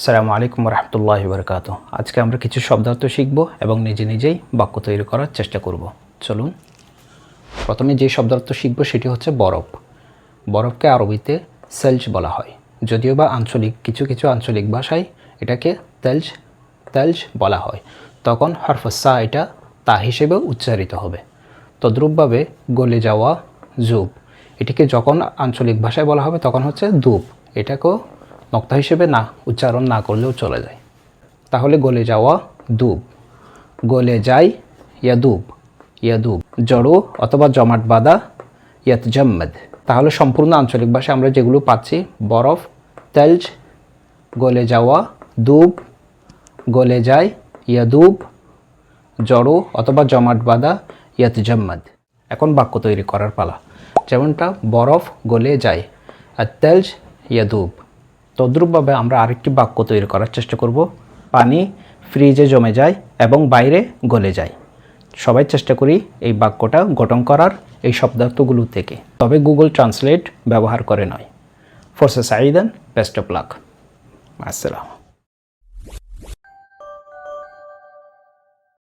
আসসালামু আলাইকুম রহমতুল্লাহ বরকাত আজকে আমরা কিছু শব্দার্থ শিখব এবং নিজে নিজেই বাক্য তৈরি করার চেষ্টা করব। চলুন। প্রথমে যে শব্দার্থ শিখব সেটি হচ্ছে বরফ। বরফকে আরবিতে সেলজ বলা হয়। যদিও বা আঞ্চলিক, কিছু কিছু আঞ্চলিক ভাষায় এটাকে তেলজ তেলজ বলা হয়। তখন হরফসা এটা তা হিসেবে উচ্চারিত হবে। তদ্রূপভাবে গলে যাওয়া জুব এটিকে যখন আঞ্চলিক ভাষায় বলা হবে তখন হচ্ছে ধূপ। এটাকেও নক্তা হিসেবে না, উচ্চারণ না করলেও চলে যায়। তাহলে গলে যাওয়া দুব। গলে যায় ইয়াদুব ইয়াদুব। জড়ো অথবা জমাট বাঁধা ইয়াত জম্মদ তাহলে সম্পূর্ণ আঞ্চলিক ভাষায় আমরা যেগুলো পাচ্ছি, বরফ, তেলজ, গলে যাওয়া দুব, গলে যায় ইয়াদুব, জড়ো অথবা জমাট বাঁধা ইয়াত জম্মদ এখন বাক্য তৈরি করার পালা। যেমনটা, বরফ গলে যায় আর তেলজ ইয়াদুব। তদ্রূপভাবে আমরা আরেকটি বাক্য তৈরি করার চেষ্টা করব। পানি ফ্রিজে জমে যায় এবং বাইরে গলে যায়। সবাই চেষ্টা করি এই বাক্যটা গঠন করার এই শব্দার্থগুলো থেকে। তবে গুগল ট্রান্সলেট ব্যবহার করে নয়। ফোর্সে সাইদেন বেস্ট অফ লাক। আসসালাম